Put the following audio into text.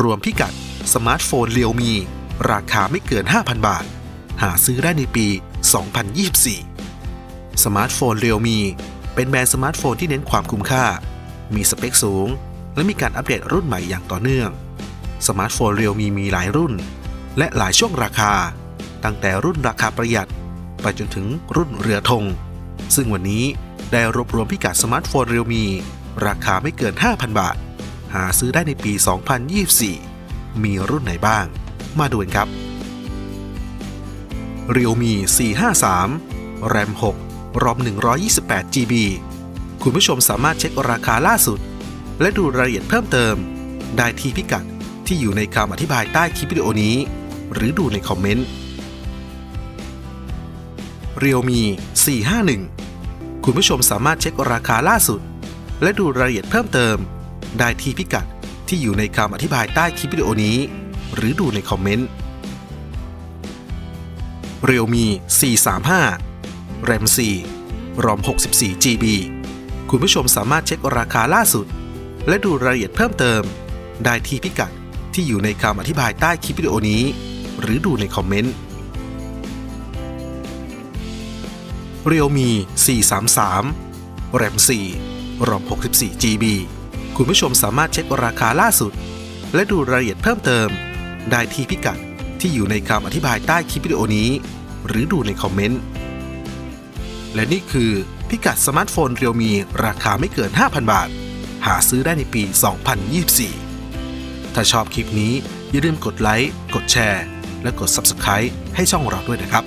รวมพิกัด สมาร์ทโฟนเรียวมี ราคาไม่เกิน 5,000 บาท หาซื้อได้ในปี 2024 สมาร์ทโฟนเรียวมีเป็นแบรนด์สมาร์ทโฟนที่เน้นความคุ้มค่า มีสเปคสูง และมีการอัปเดตรุ่นใหม่อย่างต่อเนื่อง สมาร์ทโฟนเรียวมีมีหลายรุ่น และหลายช่วงราคา ตั้งแต่รุ่นราคาประหยัด ไปจนถึงรุ่นเรือธง ซึ่งวันนี้ได้รวบรวมพิกัดสมาร์ทโฟนเรียวมี ราคาไม่เกิน 5,000 บาท หาซื้อได้ในปี 2024 มีรุ่นไหนบ้าง มาดูกันครับ Realme 453 RAM 6 ROM 128 GB คุณผู้ชมสามารถเช็คราคาล่าสุด และดูรายละเอียดเพิ่มเติม ได้ที่พิกัดที่อยู่ในคำอธิบายใต้คลิปวิดีโอนี้ หรือดูในคอมเมนต์ Realme 451 คุณผู้ชมสามารถเช็คราคาล่าสุด และดูรายละเอียดเพิ่มเติม ได้ที่พิกัดที่อยู่ในคำอธิบายใต้คลิปวิดีโอนี้ หรือดูในคอมเมนต์ Realme 435 RAM 4 ROM 64 GB คุณผู้ชมสามารถเช็คราคาล่าสุด และดูรายละเอียดเพิ่มเติม ได้ที่พิกัดที่อยู่ในคำอธิบายใต้คลิปวิดีโอนี้ หรือดูในคอมเมนต์ Realme 433 RAM 4 ROM 64 GB คุณผู้ชมสามารถเช็คราคาล่าสุด และดูรายละเอียดเพิ่มเติม ได้ที่พิกัดที่อยู่ในคำอธิบายใต้คลิปวิดีโอนี้ หรือดูในคอมเมนต์ และนี่คือพิกัดสมาร์ทโฟนเรียวมีราคาไม่เกิน 5,000 บาท หาซื้อได้ในปี 2024 ถ้าชอบคลิปนี้อย่าลืมกดไลค์ กดแชร์ และกด Subscribe ให้ช่องเราด้วยนะครับ